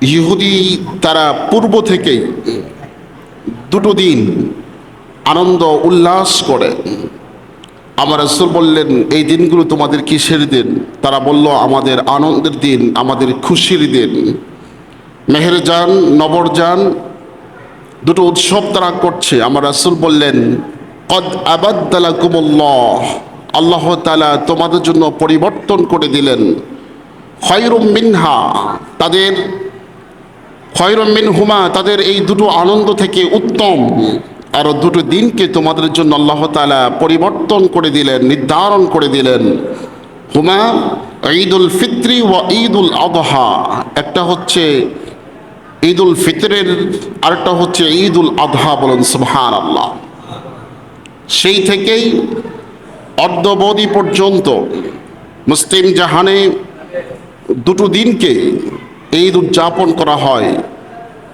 ইহুদি তারা পূর্ব থেকেই দুটো দিন আনন্দ উল্লাস করে। আমার রসুল বললেন, এই দিনগুলো তোমাদের কিসের দিন? তারা বলল, আমাদের আনন্দের দিন, আমাদের খুশির দিন। মেহেরজান, নবরজান দুটো উৎসব তারা করছে। আমার রাসুল বললেন, কদ আবাদ্দালা কুমল্লাহ আল্লাহ তালা তোমাদের জন্য পরিবর্তন করে দিলেন। খয়রুম মিনহা, তাদের খয়রুম মিন হুমা তাদের এই দুটো আনন্দ থেকে উত্তম। আরও দুটো দিনকে তোমাদের জন্য আল্লাহ তালা পরিবর্তন করে দিলেন, নির্ধারণ করে দিলেন। হুমা ঈদ উল ফিত্রি ও ঈদ উল আদহা। একটা হচ্ছে ঈদ উল ফিতরের, আরেকটা হচ্ছে ঈদ উল আদহা বলেন সুবহান আল্লাহ সেই থেকেই অর্ধবধি পর্যন্ত মুসলিম জাহানে দুটো দিনকে ঈদ উদযাপন করা হয়।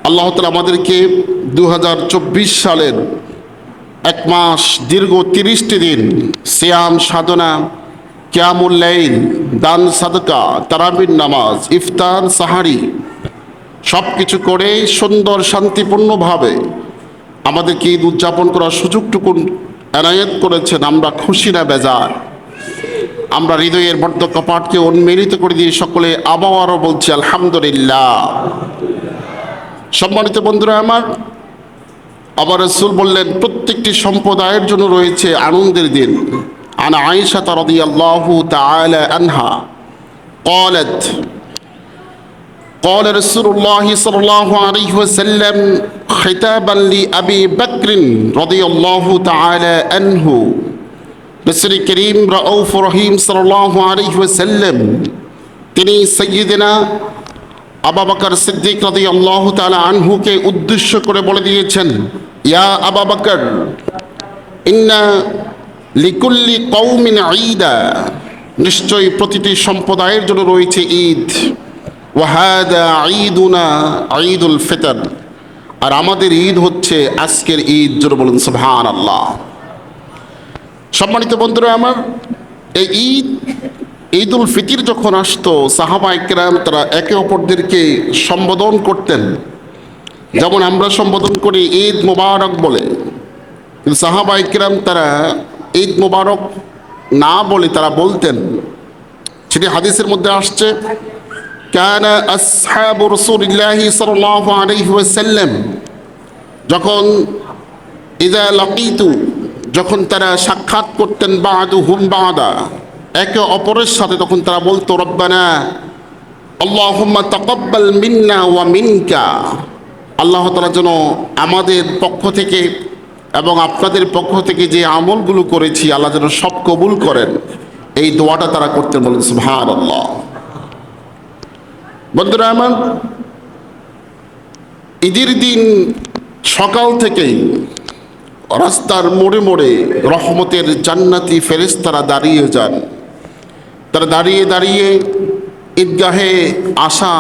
আল্লাহ তালা আমাদেরকে দু হাজার চব্বিশ সালের এক মাস দীর্ঘ তিরিশটি দিন সিয়াম, সাধনা ক্যামুল্লাইন দান, সাদকা, তারাবির নামাজ, ইফতার, সাহারি সব কিছু করে সুন্দর, শান্তিপূর্ণভাবে আমাদেরকে ঈদ উদযাপন করার সুযোগটুকু এনায়েত করেছেন। আমরা খুশি না বেজার। আমরা হৃদয়ের বদ্ধ কপাটকে উন্মেলিত করে দিয়ে সকলে আবহাওয়ারও বলছি, আলহামদুলিল্লাহ। সম্মানিত বন্ধুরা আমার আবার রসুল বললেন প্রত্যেকটি সম্প্রদায়ের জন্য রয়েছে আনন্দের দিন আন আয়েশা রাদিয়াল্লাহু তাআলা আনহা قالت قال رسول الله صلى الله عليه وسلم خطابا لأبي بكر رضي الله تعالى عنه রসুল করিম রউফ রহিম সাল্লাহ আলাইহি ওয়াসাল্লাম তিনি সৈয়দিনা আবা বকর সিদ্দিক রাদি আল্লাহ তালা আনহুকে উদ্দেশ্য করে বলে দিয়েছেন, ইয়া আবা বকর, ইন্না লিকুল্লি কৌমিন ঈদা নিশ্চয়ই প্রতিটি সম্প্রদায়ের জন্য রয়েছে ঈদ। ওয়াহাদা ঈদুনা ঈদুল ফিতর। আর আমাদের ঈদ হচ্ছে আজকের ঈদ, জোর বলুন সুবহান আল্লাহ সম্মানিত বন্ধুরা, আমার এই ঈদ ঈদ উল ফিতির যখন আসতো সাহাবা একরাম তারা একে অপরদেরকে সম্বোধন করতেন যেমন আমরা সম্বোধন করি ঈদ মোবারক বলে কিন্তু সাহাবা একরাম তারা ঈদ মোবারক না বলে তারা বলতেন সেটি হাদিসের মধ্যে আসছে كان أصحاب رسول الله صلى الله عليه وسلم যখন ইদা লাকিতু যখন তারা সাক্ষাৎ করতেন বাদু হুম বাদা একে অপরের সাথে তখন তারা বলতো, রব্বানা, আল্লাহুম্মা তাকাব্বাল মিন্না ওয়া মিনকা। আল্লাহ তাআলা যেন আমাদের পক্ষ থেকে এবং আপনাদের পক্ষ থেকে যে আমলগুলো করেছি, আল্লাহ যেন সব কবুল করেন। এই দোয়াটা তারা করতেন বলেন, সুবহানাল্লাহ। বন্ধুরা আমার, ঈদের দিন সকাল থেকেই রাস্তার মোড়ে মোড়ে রহমতের জান্নাতি ফেরেস্তারা দাঁড়িয়ে যান। তারা দাঁড়িয়ে দাঁড়িয়ে ঈদগাহে আসা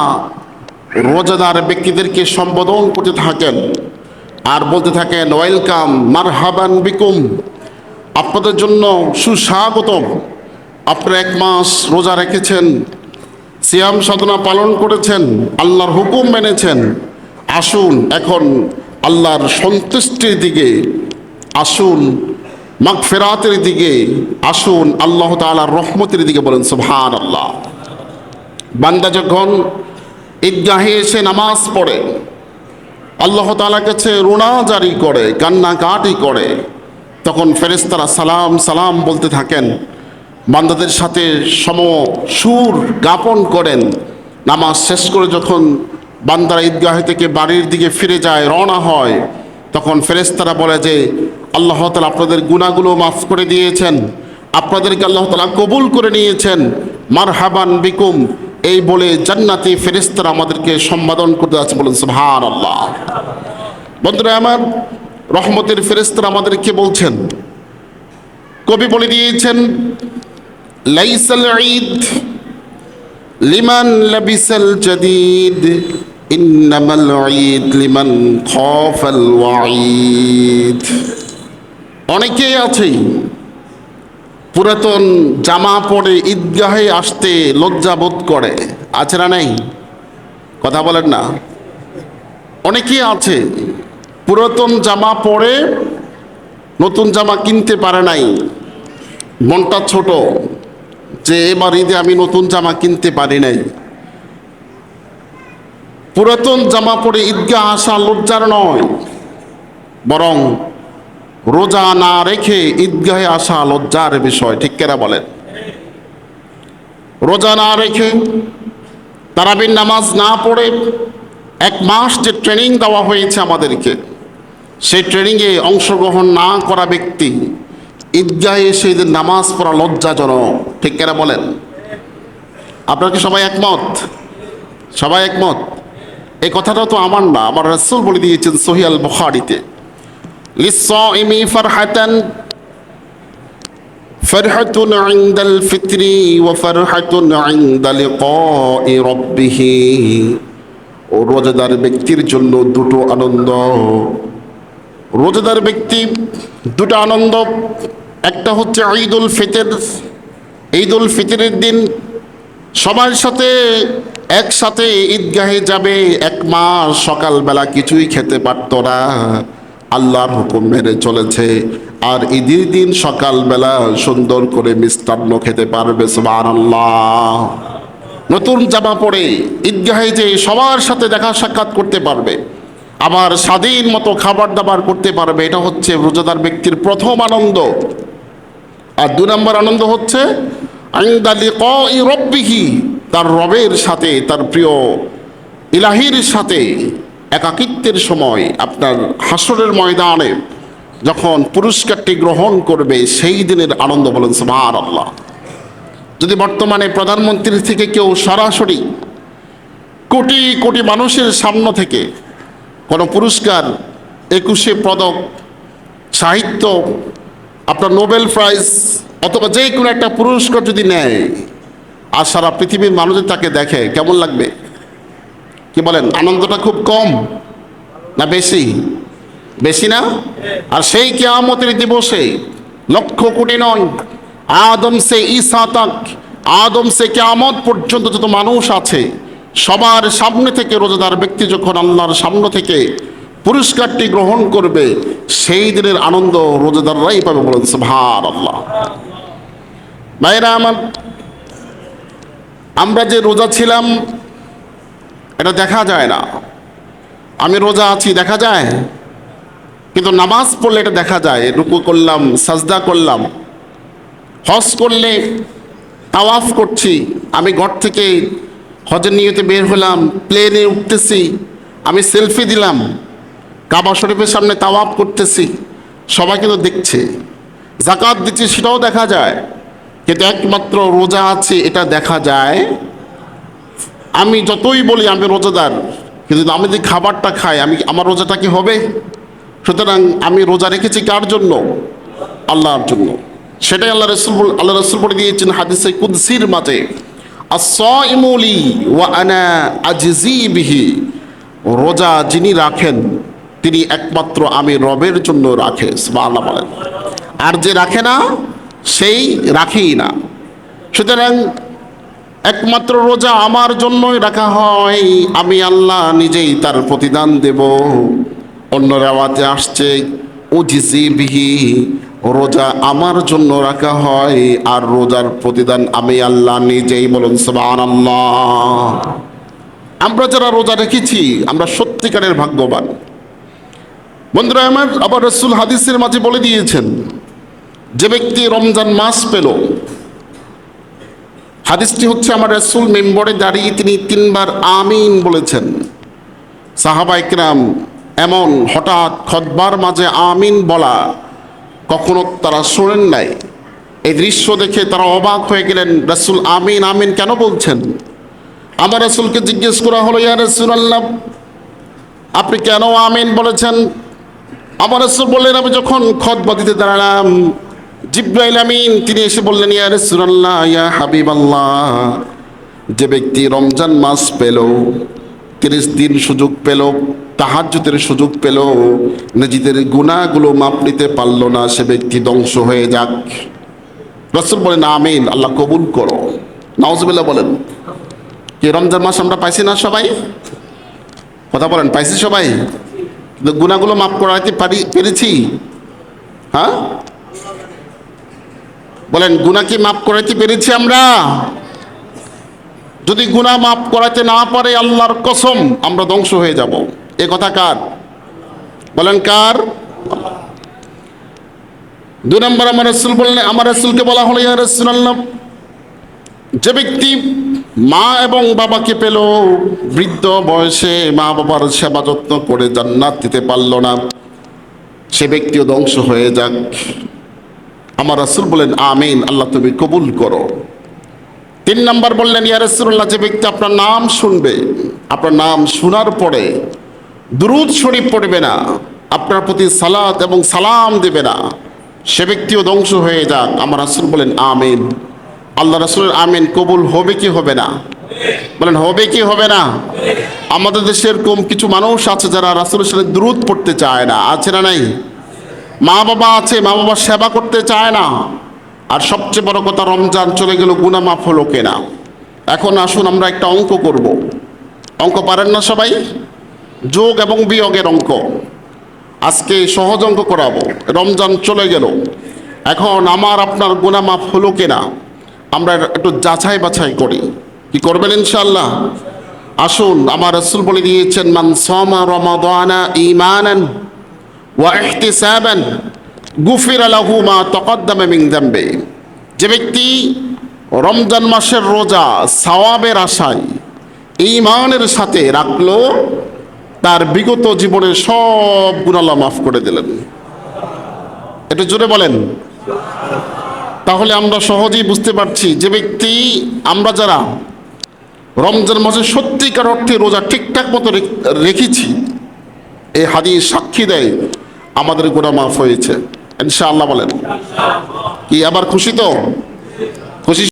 রোজাদার ব্যক্তিদেরকে সম্বোধন করতে থাকেন আর বলতে থাকেন, ওয়েলকাম মার হাবান বিকুম। আপনাদের জন্য সুস্বাগতম। আপনারা এক মাস রোজা রেখেছেন, সিয়াম সাধনা পালন করেছেন, আল্লাহর হুকুম মেনেছেন। আসুন এখন আল্লাহর সন্তুষ্টির দিকে আসুন। মাগফেরাতের দিকে আসুন, আল্লাহ তাআলার রহমতের দিকে বলেন সুবহান আল্লাহ বান্দা যখন ঈদগাহে এসে নামাজ পড়ে, আল্লাহ তাআলার কাছে রোনা জারি করে, কান্নাকাটি করে, তখন ফেরেশতারা সালাম সালাম বলতে থাকেন। বান্দাদের সাথে সম সুর জ্ঞাপন করেন। নামাজ শেষ করে যখন বান্দারা ঈদগাহ থেকে বাড়ির দিকে ফিরে যায়, রওনা হয় তখন ফেরেশতারা বলে যে, আল্লাহ তালা আপনাদের গুণাগুলো মাফ করে দিয়েছেন। আপনাদেরকে আল্লাহ তালা কবুল করে নিয়েছেন। মার হাবান বিকুম। এই বলে জান্নাতি ফেরেশতারা আমাদেরকে সম্বোধন করতে আছে বলেন সুবহান আল্লাহ বন্ধুরা, আমার রহমতের ফেরেশতারা আমাদেরকে বলছেন, কবি বলে দিয়েছেন, লাইসাল ঈদ লিমান লাবিসাল জাদিদ। ইন্নামাল ঈদ লিমান খাফাল ওয়াঈদ। অনেকেই আছে পুরাতন জামা পরে ঈদগাহে আসতে লজ্জাবোধ করে। আছে না নাই? কথা বলেন না। অনেকেই আছে পুরাতন জামা পরে নতুন জামা কিনতে পারে নাই। মনটা ছোট যে এবার ঈদে আমি নতুন জামা কিনতে পারি নাই। পুরাতন জামা পরে ঈদগাহ আসা লজ্জার নয়, বরং রোজা না রেখে ঈদগাহে আসা লজ্জার বিষয়, ঠিক কেনা বলেন? রোজা না রেখে তারাবির নামাজ না পড়ে এক মাস যে ট্রেনিং দেওয়া হয়েছে আমাদেরকে, সেই ট্রেনিংয়ে অংশগ্রহণ না করা ব্যক্তি ঈদগাহে এসে ঈদের নামাজ পড়া লজ্জাজনক, ঠিক কেনা বলেন? আপনারা কি সবাই একমত? সবাই একমত? এই কথাটা তো আমার না, আমার রাসুল বলে দিয়েছেন সহিয়াল বুখারিতে। ফিতরি ও রোজাদার ব্যক্তির জন্য দুটো আনন্দ। রোজাদার ব্যক্তি, দুটো আনন্দ। একটা হচ্ছে ঈদুল ফিতর। ঈদুল ফিতরের দিন সবার সাথে একসাথে ঈদগাহে যাবে, এক মাস সকালবেলা কিছুই খেতে পারতো না। আল্লাহর হুকুম মেনে চলেছে। আর ঈদের দিন সকালবেলা সুন্দর করে মিষ্টান্ন খেতে পারবে, সুবহানাল্লাহ। নতুন জামা পরে ঈদগাহে যে সবার সাথে দেখা সাক্ষাৎ করতে পারবে, আবার স্বাধীন মতো খাবার দাবার করতে পারবে, এটা হচ্ছে রোজাদার ব্যক্তির প্রথম আনন্দ। আর দু নম্বর আনন্দ হচ্ছে রব্বিহি, তার রবের সাথে, তার প্রিয় ইলাহির সাথে একাকিত্বের সময় আপনার হাসরের ময়দানে যখন পুরস্কারটি গ্রহণ করবে, সেই দিনের আনন্দ বলেন সুবহান আল্লাহ যদি বর্তমানে প্রধানমন্ত্রীর থেকে কেউ সরাসরি কোটি কোটি মানুষের সামনে থেকে কোনো পুরস্কার, একুশে পদক, সাহিত্য, আপনার নোবেল প্রাইজ অথবা যে কোনো একটা পুরস্কার যদি নেয়, আর সারা পৃথিবীর মানুষের তাকে দেখে, কেমন লাগবে? কি বলেন, আনন্দটা খুব কম না বেশি? বেশি না? আর সেই কেয়ামতের দিবসে লক্ষ কোটি নয়, আদম সে ঈসা তাক, আদম সে কেয়ামত পর্যন্ত যত মানুষ আছে, সবার সামনে থেকে রোজাদার ব্যক্তি যখন আল্লাহর সামনে থেকে পুরস্কারটি গ্রহণ করবে সেই দিনের আনন্দ রোজাদাররাই পাবে বলেন সুবহান আল্লাহ ভাইরা আমার, আমরা যে রোজা ছিলাম, এটা দেখা যায় না। আমি রোজা আছি, দেখা যায়। কিন্তু নামাজ পড়লে এটা দেখা যায়। রুকু করলাম, সাজদা করলাম, হজ করলে তাওয়াফ করছি, আমি ঘর থেকে হজের নিয়তে বের হলাম প্লেনে উঠতেছি, আমি সেলফি দিলাম। কাবা শরীফের সামনে তাওয়াফ করতেছি। সবাই কিন্তু দেখছে। জাকাত দিচ্ছি সেটাও দেখা যায়। কিন্তু একমাত্র রোজা আছে, এটা দেখা যায়। আমি যতই বলি আমি রোজাদার, কিন্তু আমি যদি খাবারটা খাই, আমি আমার রোজাটা কি হবে? সুতরাং আমি রোজা রেখেছি কার জন্য? আল্লাহর জন্য। সেটাই আল্লাহ রসুল আল্লাহ রসুল বলে দিয়েছেন হাদিসে কুদসির মাঝে আসইমুলি ওয়া আনা আজিজি বিহি। রোজা যিনি রাখেন তিনি একমাত্র আমি রবের জন্য রাখে, সুবহানাল্লাহ বলেন। আর যে রাখে না, সেই রাখেই না। সুতরাং একমাত্র রোজা আমার জন্যই রাখা হয়, আমি আল্লাহ নিজেই তার প্রতিদান দেব। অন্য রেওয়াতে আসছে, উজিজি বিহি, রোজা আমার জন্য রাখা হয়, আর রোজার প্রতিদান আমি আল্লাহ নিজেই বলুন, সুবহানাল্লাহ। আমরা যারা রোজা রেখেছি, আমরা সত্যিকারের ভাগ্যবান। বন্ধুরা, আমার আবার রসুল হাদিসের মাঝে বলে দিয়েছেন, যে ব্যক্তি রমজান মাস পেল, হাদিসটি হচ্ছে আমার রসুল মেম্বরে দাঁড়িয়ে তিনি তিনবার আমিন বলেছেন। সাহাবা ইকরাম এমন হঠাৎ খতবার মাঝে আমিন বলা কখনো তারা শোনেন নাই। এই দৃশ্য দেখে তারা অবাক হয়ে গেলেন, রসুল আমিন আমিন কেন বলছেন? আমার রসুলকে জিজ্ঞেস করা হলো, ইয়া রসুল আল্লাহ আপনি কেন আমিন বলেছেন? আমার রসুল বললেন, আমি যখন খতবা দিতে দাঁড়ালাম, জিব্রাইল আমিন, তিনি এসে বললেন, ইয়া রসুল্লাহ ইয়া হাবিব আল্লাহ যে ব্যক্তি রমজান মাস পেল, তিরিশ দিন সুযোগ পেল, তাহাজ্জুদের সুযোগ পেল, নিজেদের গুণাগুলো মাপ নিতে পারল না, সে ব্যক্তি ধ্বংস হয়ে যাক। রসুল বলেন, আমিন, আল্লাহ কবুল করো। নাউজবিল্লাহ বলেন, কি রমজান মাস আমরা পাইছি না সবাই? কথা বলেন, পাইছি সবাই? গুণাগুলো মাফ করাতে পারি, পেরেছি? হ্যাঁ? বলেন, গুণা কি মাফ করাইতে পেরেছি আমরা? যদি গুণা মাফ করাতে না পারে আল্লাহর কসম, আমরা ধ্বংস হয়ে যাব। এ কথা কার? বলেন, কার? দুই নম্বর, আমার রসুল বললেন, আমার রসুলকে বলা হলো, ইয়া রাসূলুল্লাহ, যে ব্যক্তি মা এবং বাবাকে পেল। বৃদ্ধ বয়সে মা বাবার সেবা যত্ন করে জান্নাত দিতে পারল না। সে ব্যক্তিও ধ্বংস হয়ে যাক। আমার রাসূল বলেন, আমিন, আল্লাহ তুমি কবুল করো। তিন নম্বর বললেন, ইয়া রাসূলুল্লাহ, যে ব্যক্তি আপনার নাম শুনবে, আপনার নাম শোনার পরে দুরুদ শরীফ পড়বে না, আপনার প্রতি সালাত এবং সালাম দেবে না, সে ব্যক্তিও ধ্বংস হয়ে যাক। আমার রাসূল বলেন, আমিন। আল্লাহ রাসূলের আমিন কবুল হবে কি হবে না? বলেন, হবে কি হবে না? আমাদের দেশে এরকম কিছু মানুষ আছে যারা রাসূলের সাথে দ্রুত পড়তে চায় না। আছে না নাই? মা বাবা আছে, মা বাবার সেবা করতে চায় না। আর সবচেয়ে বড় কথা, রমজান চলে গেল গুনা মাফ হলো কেনা? এখন আসুন, আমরা একটা অঙ্ক করব। অঙ্ক পারেন না সবাই? যোগ এবং বিয়োগের অঙ্ক। আজকে সহজ অঙ্ক করাবো। রমজান চলে গেল। এখন আমার, আপনার গুনা মাফ হলো কিনা? আমরা একটু যাচাই বাছাই করি। কি করবেন ইনশাল্লাহ আসুন, আমার রসুল বলে দিয়েছেন, মান সমা রমাদানা ইমানান ওয়া ইহতিসাবান, গুফির লাহু মা তাকাদ্দামা মিন যে ব্যক্তি রমজান মাসের রোজা, সওয়াবের আশায় ঈমানের সাথে রাখল, তার বিগত জীবনের সব গুণাল্লাহ মাফ করে দিলেন। এটা জোরে বলেন। তাহলে আমরা সহজেই বুঝতে পারছি যে ব্যক্তি, আমরা যারা রমজান মাসে সত্যিকার অর্থে রোজা ঠিকঠাক মতো রেখ- রেখেছি, এই হাদিস সাক্ষী দেয়, আমাদের গোড়া মাফ হয়েছে। ইনশাআল্লাহ বলেন। কি, আবার খুশি তো? খুশি